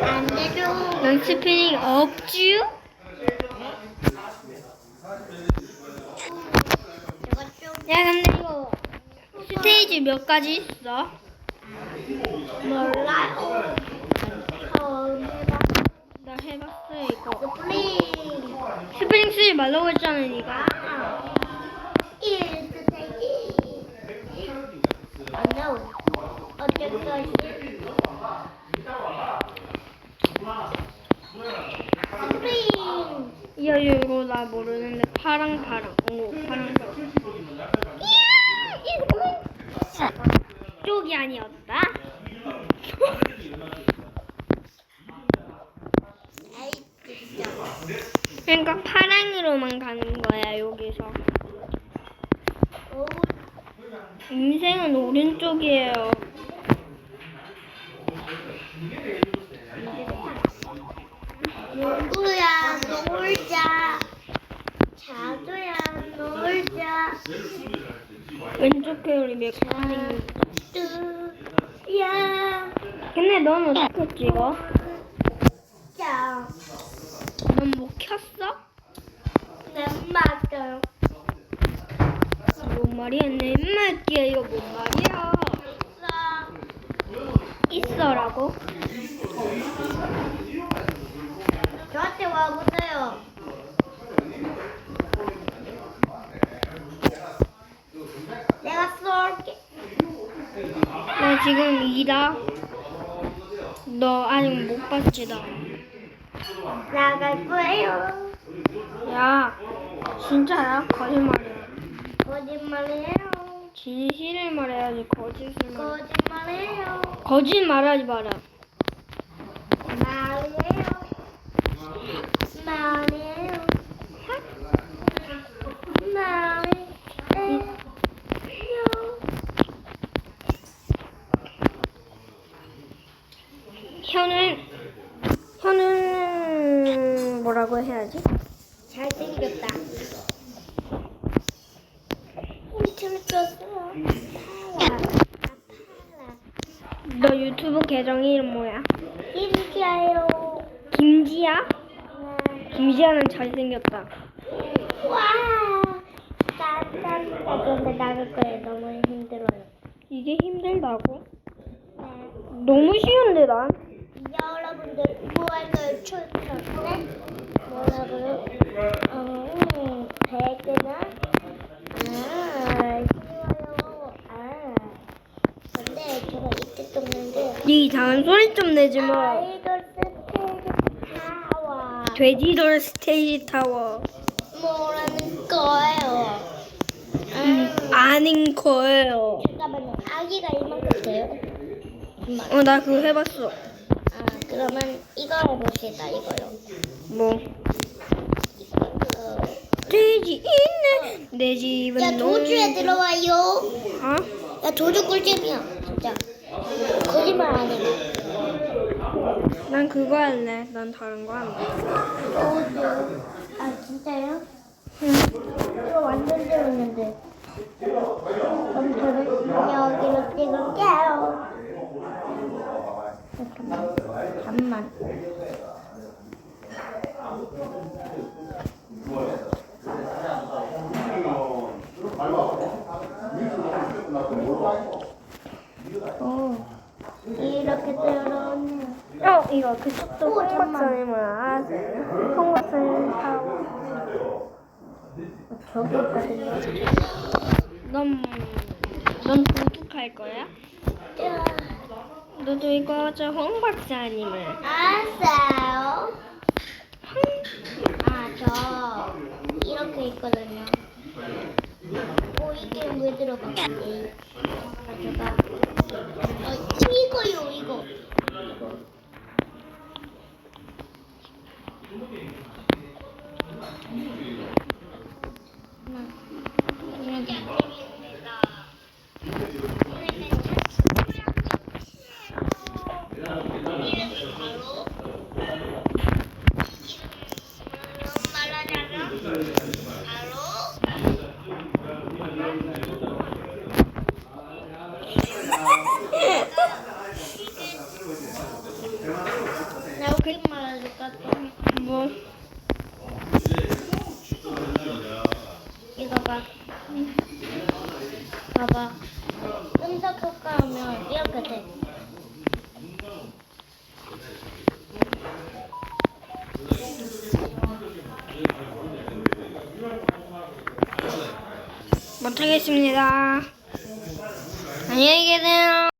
안 없쥬? 이거 좀야 근데 이거 스테이지 몇 가지 있어? 몰라요. 나 해봤어 이거 스프링. 스프링 쓰지 말라고 했잖아 니가 아. 안 나오네. 어쩔 것이. 스프링. 나 모르는데 파랑 파랑. 오 파랑 파랑. 이야! 쪽이 아니었다. 그러니까 파랑으로만 가는 거야 여기서. 오, 인생은 오른쪽이에요. 누구야 왼쪽에 우리 몇 가지 뚜야 근데 넌 어떻게 찍어? 자넌못 켰어? 내 맞아요 뭔 말이야 내 입맛이야 이거 뭔 말이야 있어라고? 저한테 와보세요 내가 쏠게 나 지금 2다 너 아직 못 봤지 나 나갈 거예요 야, 진짜야? 거짓말이야. 거짓말이에요 진실을 말해야지 거짓을 말. 거짓말이에요 거짓 말하지 마라. 말이에요 말이에요 현은 현은 뭐라고 해야지? 잘생겼다. 팔아. 너 유튜브 계정 이름 뭐야? 힘줘요. 김지야? 김지야는 잘생겼다. 와. 나 근데 나갈 거예요. 너무 힘들어요. 이게 힘들다고? 네. 너무 쉬운데 난. 할까요? 초점에 뭐라고요? 어, 음, 배그나 아, 쉬워요. 아, 근데 제가 이때 떴는데 네 이상한 소리 좀 내지 마. 아이돌 스테이지 타워 돼지돌 스테이지 타워. 뭐라는 거예요? 음, 아, 아닌 거예요. 잠깐만요. 아기가 이만큼 돼요? 엄마. 어, 나 그거 해봤어. 아, 그러면 이거 해봅시다. 이거요. 뭐? 이거. 돼지 있네. 내 집은 야 도주에 농- 들어와요. 어? 야 도주 꿀잼이야 진짜. 거짓말 안 해. 난 그거 할래. 난 다른 거 할래. 도주. 아 진짜요? 이거 완전 재밌는데. 그럼 저는 여기로 찍을게요. 잠깐만. 잠만. 오. 이렇게 들어오네. 어, 이거 그쪽도 오, 홍 잠깐만. 박사님을 아세요? 홍 박사님 타워. 저기 있거든요. 넌, 넌 도둑할 거야? 야. 너도 이거 저 홍 박사님을. 알았어 봐봐. 음색 효과하면 이렇게 돼. 못하겠습니다. 안녕히 계세요.